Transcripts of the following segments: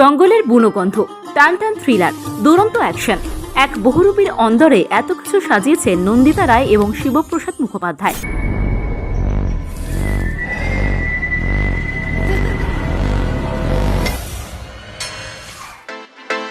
জঙ্গলের বুনগন্ধ টান টান থ্রিলার দুরন্ত অ্যাকশন এক বহুরূপীর অন্দরে এত কিছু সাজিয়েছে নন্দিতা রায় এবং শিবপ্রসাদ মুখোপাধ্যায়।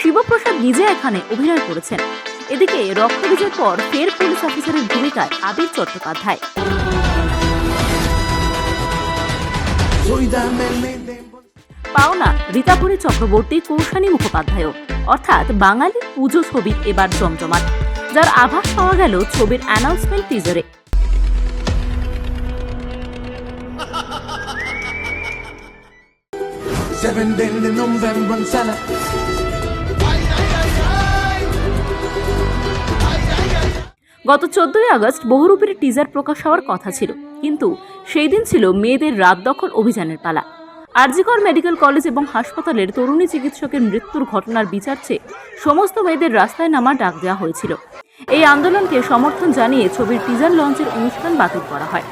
শিবপ্রসাদ নিজে এখানে অভিনয় করেছেন। এদিকে রক্তবীজের পর ফের পুলিশ অফিসারের ভূমিকায় আবির চট্টোপাধ্যায়। পাওনা রীতাপুরী চক্রবর্তী কৌশানী মুখোপাধ্যায় অর্থাৎ বাঙালি পুজো ছবি এবার জমজমাট। যার আভাস পাওয়া গেল ছবির অ্যানাউন্সমেন্ট টিজারে Seven November. গত চোদ্দই আগস্ট বহুরূপীর টিজার প্রকাশ হওয়ার কথা ছিল। কিন্তু সেই দিন ছিল মেয়েদের রাত দখল অভিযানের পালা। আরজিকর মেডিকেল কলেজ এবং হাসপাতালের তরুণী চিকিৎসকের মৃত্যুর ঘটনার বিচার চেয়ে সমস্ত মেয়েদের রাস্তায় নামা ডাক দেওয়া হয়েছিল। এই আন্দোলনকে সমর্থন জানিয়ে ছবির টিজার লঞ্চের অনুষ্ঠান বাতিল করা হয়।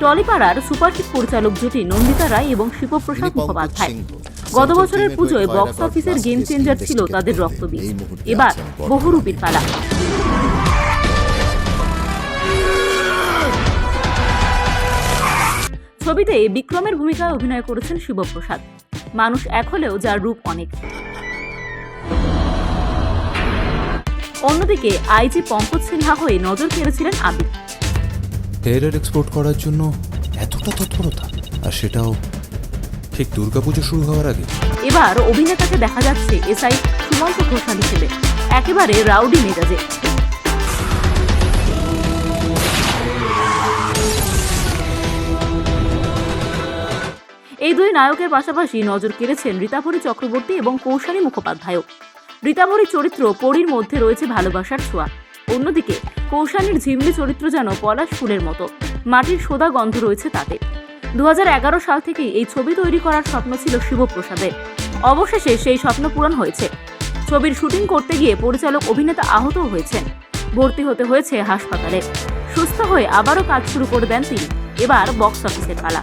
টলিপাড়ার সুপারহিট পরিচালক জুটি নন্দিতা রায় এবং শিবপ্রসাদ মুখোপাধ্যায় গত বছরের পুজোয় বক্স অফিসের গেম চেঞ্জার ছিল তাদের রক্তবীজ। এবার বহুরূপীর পালা ছবিতে বিক্রমের ভূমিকায় অভিনয় করেছেন শিবপ্রসাদ। মানুষ এক হলেও যার রূপ অনেক। অন্যদিকে আইজি পঙ্কজ সিনহা হয়ে নজর কেড়েছিলেন আবির। টেরার এক্সপোর্ট করার জন্য এতটা তৎপরতা আর সেটাও ঠিক দুর্গাপুজো শুরু হওয়ার আগে। এবার অভিনেতাকে দেখা যাচ্ছে এসআই সুমন্ত ঘোষাল হিসেবে একেবারে রাউডি মেজাজে। এই দুই নায়কের পাশাপাশি নজর কেড়েছেন রীতাভরী চক্রবর্তী এবং কৌশানী মুখোপাধ্যায়ও। রীতাভরীর চরিত্র পরীর মধ্যে রয়েছে ভালোবাসার ছোঁয়া। অন্যদিকে কৌশানীর ঝিমলি চরিত্র যেন পলাশ ফুলের মতো। মাটির সোদা গন্ধ রয়েছে তাতে। দু হাজার এগারো সাল থেকেই এই ছবি তৈরি করার স্বপ্ন ছিল শিবপ্রসাদের। অবশেষে সেই স্বপ্ন পূরণ হয়েছে। ছবির শুটিং করতে গিয়ে পরিচালক, অভিনেতা আহত হয়েছেন। ভর্তি হতে হয়েছে হাসপাতালে। সুস্থ হয়ে আবারও কাজ শুরু করে দেন তিনি। এবার বক্স অফিসের পালা।